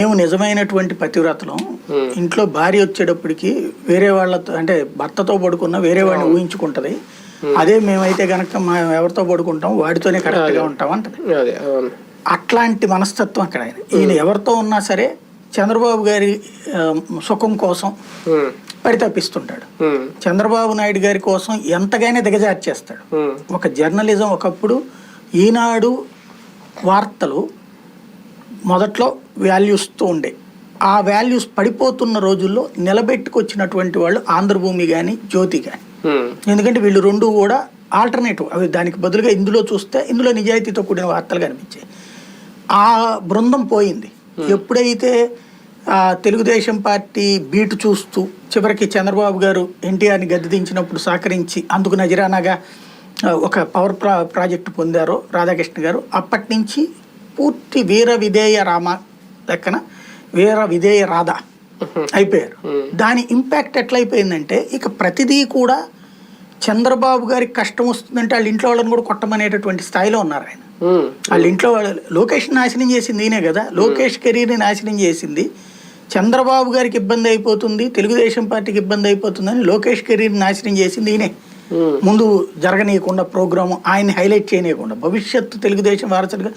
మేము నిజమైనటువంటి పతివ్రతలం ఇంట్లో భార్య వచ్చేటప్పటికి వేరే వాళ్ళతో అంటే భర్తతో పడుకున్న వేరే వాడిని ఊహించుకుంటది. అదే మేమైతే గనక మా ఎవరితో పడుకుంటాం వాడితోనే కరెక్ట్గా ఉంటాం అంటది. అవును. అట్లాంటి మనస్తత్వం అక్కడ ఈయన ఎవరితో ఉన్నా సరే చంద్రబాబు గారి సుఖం కోసం పరితపిస్తుంటాడు. చంద్రబాబు నాయుడు గారి కోసం ఎంతగానే దిగజార్చేస్తాడు. ఒక జర్నలిజం ఒకప్పుడు ఈనాడు వార్తలు మొదట్లో వాల్యూస్తో ఉండే. ఆ వాల్యూస్ పడిపోతున్న రోజుల్లో నిలబెట్టుకొచ్చినటువంటి వాళ్ళు ఆంధ్రభూమి కానీ జ్యోతి కానీ ఎందుకంటే వీళ్ళు రెండు కూడా ఆల్టర్నేటివ్ అవి దానికి బదులుగా ఇందులో చూస్తే ఇందులో నిజాయితీతో కూడిన వార్తలు కనిపించాయి. ఆ బృందం పోయింది. ఎప్పుడైతే తెలుగుదేశం పార్టీ బీటు చూస్తూ చివరికి చంద్రబాబు గారు ఎన్టీఆర్ని గద్దె దించినప్పుడు సహకరించి అందుకు నజరానాగా ఒక పవర్ ప్రా ప్రాజెక్టు పొందారో రాధాకృష్ణ గారు అప్పటి నుంచి పూర్తి వీర విధేయ రామ లెక్కన వీర విధేయ రాధ అయిపోయారు. దాని ఇంపాక్ట్ ఎట్లయిపోయిందంటే ఇక ప్రతిదీ కూడా చంద్రబాబు గారికి కష్టం వస్తుందంటే వాళ్ళ ఇంట్లో వాళ్ళని కూడా కొట్టమనేటటువంటి స్థాయిలో ఉన్నారు ఆయన. వాళ్ళ ఇంట్లో వాళ్ళు లోకేష్ నాశనం చేసింది ఈయనే కదా. లోకేష్ కెరీర్ని నాశనం చేసింది. చంద్రబాబు గారికి ఇబ్బంది అయిపోతుంది తెలుగుదేశం పార్టీకి ఇబ్బంది అయిపోతుందని లోకేష్ కెరీర్ నాశనం చేసింది ఈయనే. ముందు జరగనీయకుండా ప్రోగ్రాము ఆయన్ని హైలైట్ చేయనీయకుండా భవిష్యత్తు తెలుగుదేశం వారసుడిగా